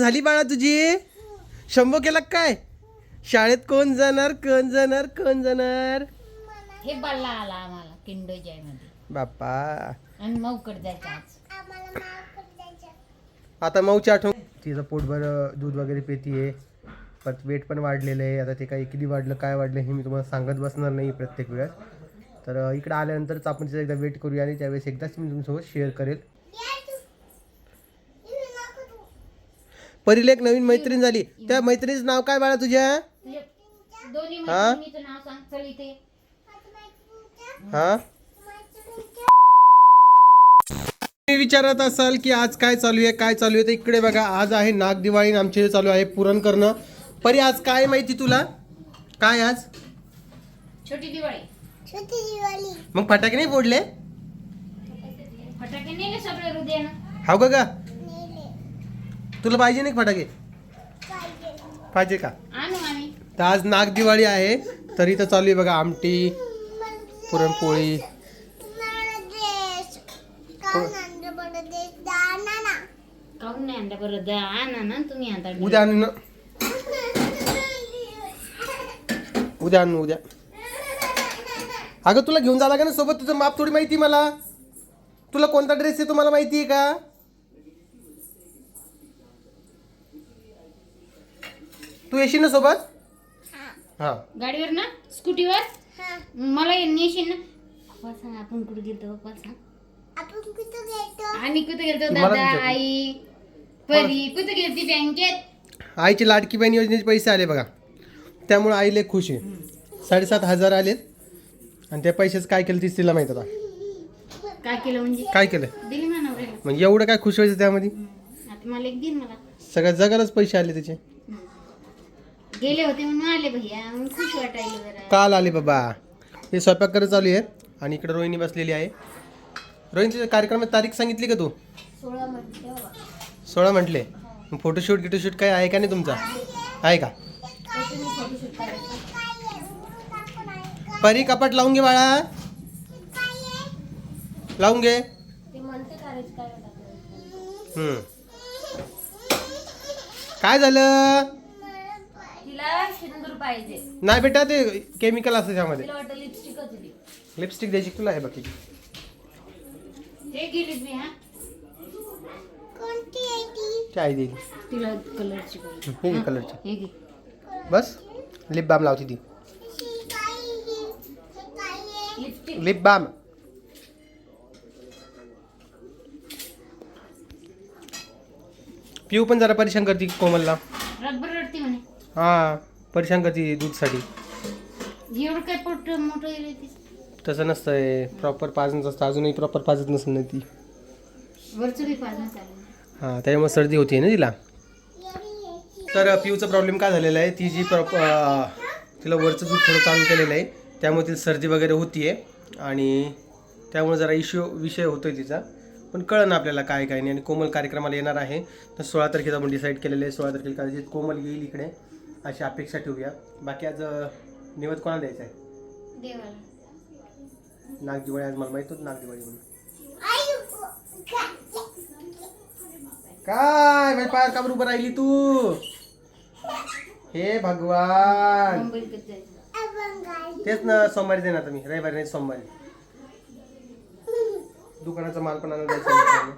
झाली बाळा तुझी? शंभो केला काय? शाळेत कोण जाणार? कोण जाणार? कोण जाणार? हे बल्ला आला आम्हाला किंडो जयमध्ये बाप्पा. आणि जायचं आज. आता मऊची आठवण तिचं पोटभर दूध वगैरे पेतीये. परत वेट पण वाढलेलं आहे. आता ते काही किती वाढलं काय वाढलं हे मी तुम्हाला सांगत बसणार नाही प्रत्येक वेळेस. तर अं, इकडं आल्यानंतरच आपण तिचं एकदा वेट करूया आणि त्यावेळेस एकदाच मी तुमच्यासोबत शेअर करेल. परीला एक नवीन मैत्रीण झाली. त्या मैत्रिणीचं नाव काय बाळा तुझ्या? दोन्ही हा? मैत्रिणीचं नाव सांग. चल इथे. हा? तुम्ही विचारत असाल की आज काय चालू आहे काय चालू आहे तर इकडे बघा. आज आहे नाग दिवाळी आणि आमचे चालू आहे पुरण करणं. परी आज काय माहिती तुला? काय आज? छोटी दिवाळी. मग फटाके नाही फोडले? फटाके नेले सगळे हृदयानं. हाव का गा. तुला पाहिजे नाही फटाके? पाहिजे का? तर आज नाग दिवाळी आहे. तर इथं चालू आहे बघा आमटी पुरणपोळी. उद्या आणू ना. उद्या आणू उद्या. अगं तुला घेऊन जाला का ना सोबत? तुझं माप थोडी माहिती मला. तुला कोणता ड्रेस आहे तुम्हाला माहिती आहे का? तू येशील ना सोबत? हा. गाडीवर ना? स्कूटीवर? मला नेशील ना? पप्पा सांग आपण कुठे गेलतो पप्पा सांग. आम्ही कुठे गेलतो तुम्हाला दादा विचारतो. आई परी कुठे गेलती बँकेत? आईची लाडकी बहीण योजनेचे पैसे आले बघा. त्यामुळे आई लय खुश आहे. साडेसात हजार आलेत. आणि त्या पैशाचं काय केलं तीच तिला माहीत आता. काय केलं म्हणजे? काय केलं? दिली नवऱ्याला म्हणजे एवढं काय खुश व्हायचं त्यामध्ये? आता मला एक दिन मला. सगळ्या जगालाच पैसे आले त्याचे. गेले होते म्हणून आले भैया. म्हणून खुश वाटायला जरा. काल आले बाबा. हे स्वयंपाक करत चालू आहे आणि इकडे रोहिणी बसलेली आहे. रोहिणीच्या कार्यक्रमात तारीख सांगितली का तू? सोळा म्हटले फोटोशूट गिटोशूट काय आहे का नाही तुमचा? आहे का? परी कपाट लावून घे बाळा. लावून घे. ते म्हणते करायचं काय हम्म. काय झालं? तिला सिंदूर पाहिजे नाही बेटा ते केमिकल असतं त्यामध्ये. तिला वाटतं लिपस्टिक द्यायची तुला आहे बाकी. हे गेलीच मी हा. ते? आई देईल. तिला कलरची पाहिजे. हे घे कलरची हे घे. बस लिप बाम लावते ती. लिपस्टिक लिप बाम पिऊ पण जरा परेशान करते कोमलला. रबर रडते म्हणे. हा परेशान करते दूधसाठी. एवढं काय पोट मोठं आहे ती? तसं नसतंय प्रॉपर पाजत असतं अजूनही प्रॉपर पाजत नसेल ना ती. वरचं बी पाजणं चालेल हां त्याच्यामुळे सर्दी होती ना तिला. तर पिऊचा प्रॉब्लेम काय झालेला आहे? ती जी प्रॉप अं, तिला वरचं दूध थोडं चालू केलेलं आहे त्यामुळे तिला सर्दी वगैरे होती आहे आणि त्यामुळे जरा इश्यू विषय होतो आहे तिचा. पण कळलं ना आपल्याला काय काय नाही. आणि कोमल कार्यक्रमाला येणार आहे. तर सोळा तारखेचा आपण डिसाईड केलेलं आहे. सोळा तारखेला कदाचित कोमल येईल इकडे. अशी अपेक्षा ठेवूया. बाकी आज निवेद कोणाला द्यायचा आहे? देवाला. नागदिवाळी आज मला माहीत होतं नागदिवाळी म्हणून. काय माझ्या पायावर काबर उभं राहिली तू. हे भगवान. मुंबईत कधी जायचं तेच ना सोमवारी देणार आता मी. रविवारी नाही सोमवारी. दुकानाचा माल पण आहे. बोलू.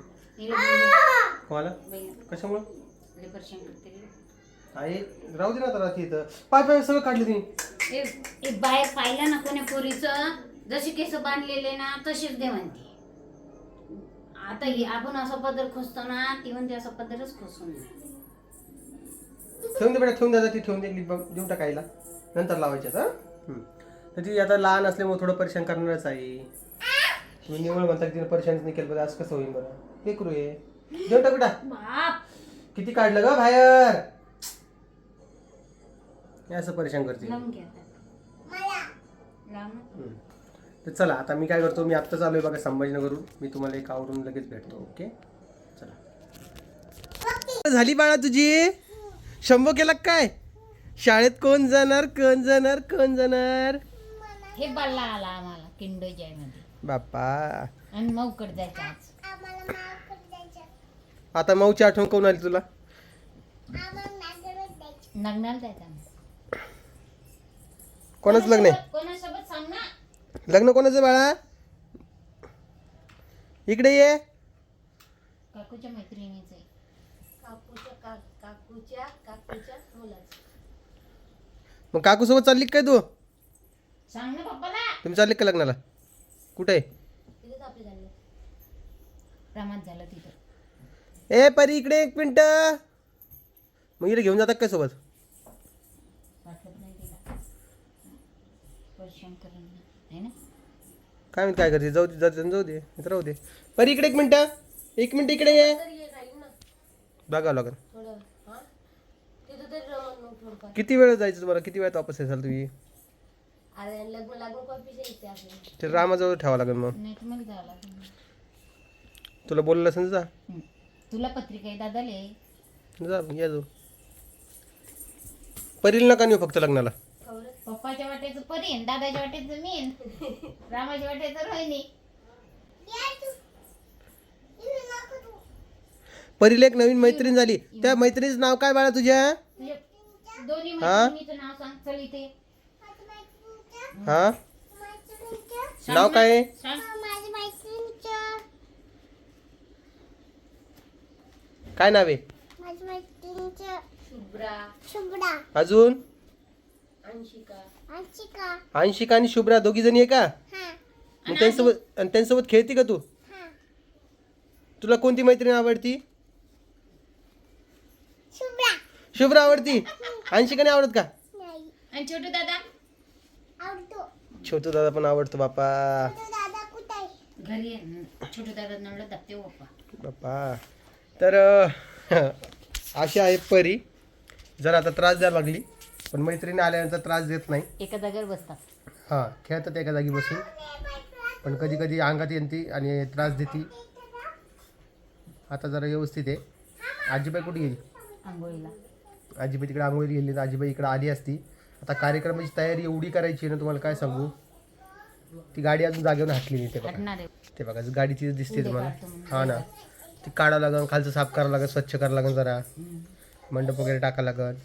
कोणाला? कशामुळं? करते रे. आहे राहू दे ना आता रात्री इथं. पाय पाय सगळं काढले तिने. ए ए, बाहेर पाहिलं ना कोण्या पोरीचं? जसे केस बांधलेले ना तसेच दे म्हणते. आता ही आपण असा पदर खोसतो ना ती म्हणते असा पदरच खोसून दे. ठेवून दे बेटा ठेवून द्या ती ठेवून दे लिप बाम देऊन टाकायला नंतर लावायच्यात हा? हम्म. तर ती आता लहान असल्यामुळे थोडं परेशान करणारच आहे. तुम्ही निवळ म्हणता की तिने परेशानच नाही केलं बरं आज कसं होईल बरं? ते करू ये. देऊन टाक बेटा. बाप. किती काढलं ग बाहेर? हे असं परेशान करते. लावून. हम्म. तर चला आता मी काय करतो मी आत्ताच आलोय बघा संभाजीनगरहून मी तुम्हाला एक आवरून लगेच भेटतो ओके? चला. झाली बाळा तुझी? शंभो केला काय? शाळेत कोण जाणार कोण जाणार कोण जाणार? हे बल्ला आला आम्हाला किंडो जयमध्ये बाप्पा. आणि मऊकड जायचं आज. आता मऊची आठवण कोण आली तुला? लग्नाला जायचं आम्ही. कोणाचं लग्न आहे? कोणासोबत सांग ना. लग्न कोणाचं बाळा? इकडे ये. काकूच्या मैत्रिणीचं आहे. काकूच्या का काकूच्या काकूच्या मुलाचं. मग काकूसोबत चालली का काय तू? सांग ना पप्पाला. तुम्ही चालले का लग्नाला? कुठे? आहे तिथेच आपले झाले प्रमाद झालं तिथं. ए परी इकडे एक मिनिट. मग इकडे घेऊन जातात काय सोबत? काय माहिती काय करते? जाऊ दे जाऊ दे जाऊ दे इथं राहू दे. परी इकडे एक मिनिट एक मिनिट इकडे ये. बघावं लागेल किती वेळ जायचं तुम्हाला? किती वेळात वापस यायचाल तुम्ही? ते रामाजवळ ठेवावं लागेल मग. नाही तुला बोललं असेल जा. तुला पत्रिका आहे दादाले जा या जाऊ परीला नका नेऊ फक्त लग्नाला. पप्पाच्या वाट्याचं परीन दादाच्या वाट्याचं मीन रामाच्या वाट्याचं रोहिणी. परीला एक नवीन मैत्रीण झाली. त्या मैत्रिणीचं नाव काय बाळा तुझ्या? तुझ्या दोन्ही हा? मैत्रिणीचं नाव सांग चल इथे. हा? नाव ना. काय? आहे? सांग. काय नाव आहे? शुभ्रा. शुभ्रा. अजून? अंशिका. अंशिका. अंशिका आणि शुभ्रा दोघी जणी आहे का? हा. मग त्यांच्यासोबत आणि त्यांच्यासोबत खेळती का तू? हा. तुला कोणती मैत्रीण आवडती? शुभ्रा. शुभ्रा आवडती? अंशिका नाही आवडत का? नाही. आणि छोटू दादा? आवडतो. छोटू दादा पण आवडतो बापा तो दादा कुठे आहे? घरी आहे. हं. छोटू दादा नवलं दाबते हो पप्पा बापा तर अशी आहे परी. जर आता त्रास द्यायला लागली. पण मैत्रिणी आल्यानंतर त्रास देत नाही. एका जागेवर बसतात. हां खेळतात एका जागी बसून. पण कधी कधी अंगात येते आणि त्रास देते. आता जरा व्यवस्थित आहे. आजीबाई कुठे गेली? आंघोळीला. आजीबाई तिकडे आंघोळी गेली. आजीबाई इकडे आली असती. आता कार्यक्रमाची तयारी एवढी करायची आहे ना तुम्हाला काय सांगू? ती गाडी अजून जागेवर हाटली नाही ते बघा. हटणार आहे. ते बघा गाडी तिथे दिसते तुम्हाला. हा ना. ती काढावं लागेल खालचं साफ करावं लागेल स्वच्छ करावं लागेल जरा. मंडप वगैरे टाकावं लागेल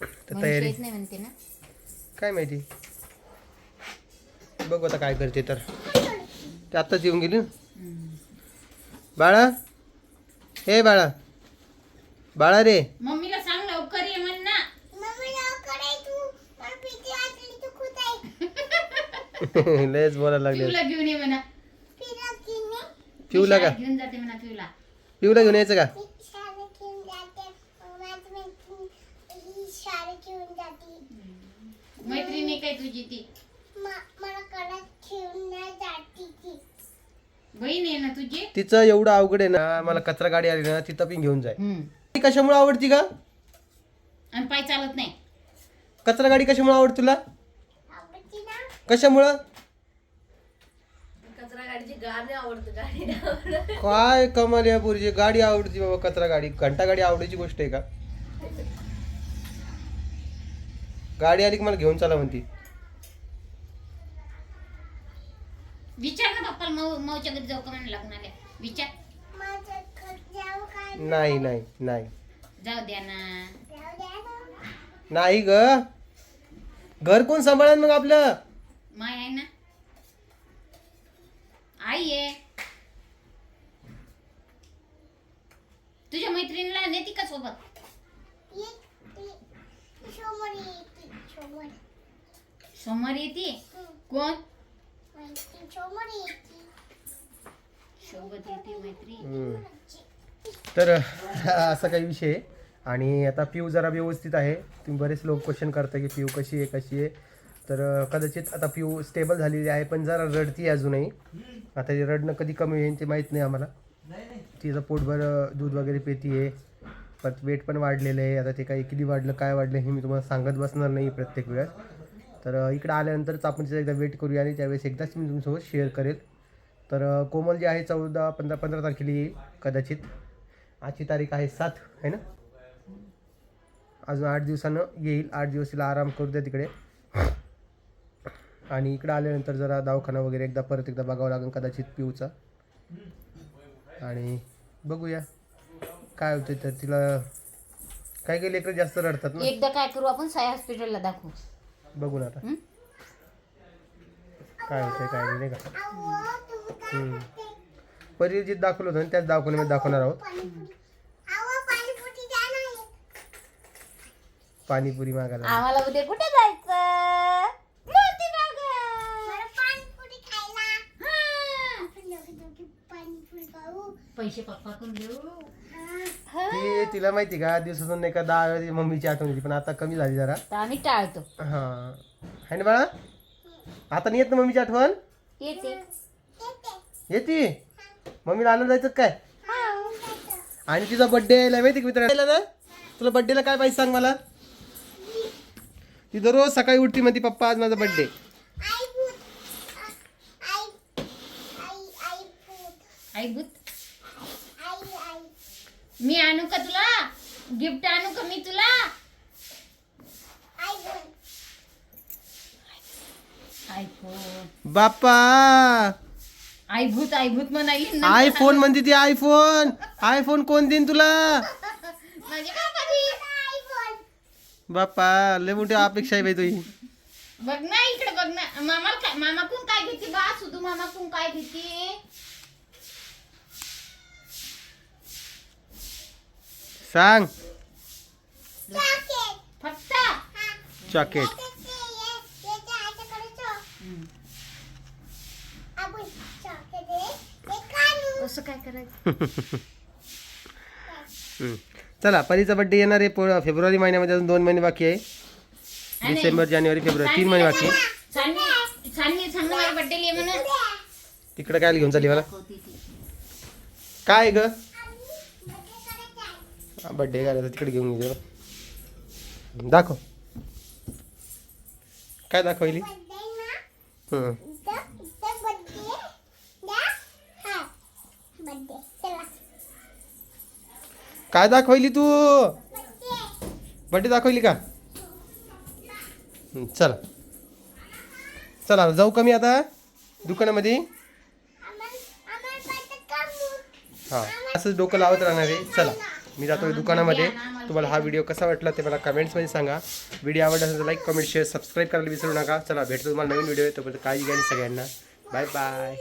तर तयारी. येत नाही म्हणते ना. काय माहिती? बघू आता काय करते तर. ते आत्ताच येऊन गेली ना. हं. बाळा? हे बाळा. बाळा रे. मम्मीला सांग लवकर ये म्हण ना. लयच बोलायला लागले. पिऊला घेऊन ये म्हणा. फिरा की नाही पिऊला मी का? शाळेत घेऊन जाते म्हणा पिऊला. पिऊला घेऊन यायचं का मी शाळेत घेऊन जाते मग माझी मैत्रीण ही शाळेत घेऊन जाते मैत्रिणी काय तुझी ती? बहीण आहे ना तुझी? तिचं एवढं अवघड आहे ना मला कचरा गाडी आली ना तिथं पण घेऊन जाय. ती कशामुळे आवडती का आणि पाय चालत नाही. कचरा गाडी कशामुळे आवडते तुला? कशामुळं? काय कमाल या पोरीची गाडी आवडती बाबा कचरा गाडी. घंटा गाडी आवडायची गोष्ट आहे का? गाडी आली की मला घेऊन चला म्हणती. विचार ना पप्पा मऊ मऊच्या घरी जाऊ का म्हणून लग्नाला? विचार. माझं घर जाऊ काय नाही नाही नाही. जाऊ द्या ना. जाऊ द्या ना नाही ग. घर कोण सांभाळन मग आपलं? माय आहे ना. आई आहे. तुझ्या मैत्रिणीला नेती का सोबत? सोमवार. येते. कोण? सोबत येते मैत्री. तर असा काही विषय आहे. आणि आता पिऊ जरा व्यवस्थित आहे. तुम्ही बरेच लोक क्वेश्चन करता की पिऊ कशी आहे कशी आहे. तर कदाचित आता पिऊ स्टेबल झालेली आहे पण जरा रडती आहे अजूनही. आता ते रडणं कधी कमी होईल ते माहीत नाही आम्हाला. तिचं पोटभर दूध वगैरे पेती आहे परत वेट पण वाढलेलं आहे. आता ते काही किती वाढलं काय वाढलं हे मी तुम्हाला सांगत बसणार नाही प्रत्येक वेळेस. तर इकडं आल्यानंतरच आपण तिचं एकदा वेट करूया आणि त्यावेळेस एकदाच मी तुमच्यासोबत शेअर करेल. तर कोमल जे आहे चौदा पंधरा पंधरा तारखेला येईल कदाचित. आजची तारीख आहे सात आहे ना? अजून आठ दिवसानं येईल. आठ दिवस तिला आराम करू द्या तिकडे. आणि इकडं आल्यानंतर जरा दवाखाना वगैरे एकदा परत एकदा बघावं लागेल कदाचित पिऊचा. आणि बघूया. काय होतं तर तिला काय काही लेकरं जास्त रडतात ना एकदा काय करू आपण साई हॉस्पिटलला दाखवू बघू ना आता हं? काय होतंय काय नाही नाही का काय हम्म. परीर जे दाखवलं होतं ना त्याच दाखवण्यामध्ये दाखवणार आहोत पाणीपुरी मागायला आम्हाला उद्या कुठे जायचं मोतीबाग. मला पाणीपुरी खायला. आपण दोघे दोघे पाणीपुरी खाऊ पैसे पप्पाकडून घेऊ हा. ती तिला माहिती का दिवसातून एका दहा वेळा मम्मीची आठवण येते पण आता कमी झाली जरा तर आम्ही टाळतो हा आहे ना बाळा आता नाही येत ना मम्मीची आठवण येते मम्मीला आनंद जायचं काय हा. आणि तिचा बर्थडे यायला माहिती का मित्रांनो ना तुला बर्थडेला काय पाहिजे सांग मला ती दररोज सकाळी उठती म्हणते पप्पा आज माझा बर्थडे आई भूत. आ- आई आई आई भूत. आई भूत आई आई मी आणू का तुला? गिफ्ट आणू का मी तुला? बाप्पा! आई भूत आई भूत म्हणाली आयफोन म्हणते ती आयफोन. आयफोन कोण देईन तुला? माझे. बाप्पा लय मोठी अपेक्षा आहे बाई तुझी. बघ ना इकडे बघ ना. मामा काय मामा कोण काय घेते? बा सुधू मामा कोण काय घेते सांग चॉकलेट. फक्त हा. चॉकेट याचं ते ये- याच्या आईच्याकडे चॉ- आपण चॉकलेट हे. असं काय करायचं? हम्म. चला परीचा बर्थडे येणार आहे पो- फेब्रुवारी महिन्यामध्ये अजून दोन महिने बाकी आहे. डिसेंबर जानेवारी फेब्रुवारी तीन महिने बाकी आहे. सानवी सानवी सांग मला बड्डे लिहि म्हणून तिकडे काय घेऊन चालली मला? ती. काय ग? बर्थडे करायचा तिकडे घेऊन गेलो दाखव. काय दाखवली काय दाखवली तू? बर्थडे बर्थडे दाखवली का चला. चला जाऊ का मी आता दुकानामध्ये? हां असंच डोकं लावत राहणार आहे. चला. मी जातो दुकानामध्ये. तुम्हाला हा व्हिडिओ कसा वाटला ते मला कमेंट्समध्ये सांगा. व्हिडिओ आवडला असेल तर लाईक कमेंट शेअर सबस्क्राईब करायला विसरू नका. चला भेटतो तुम्हाला नवीन व्हिडिओ तोपर्यंत काळजी घ्या सगळ्यांना. Bye bye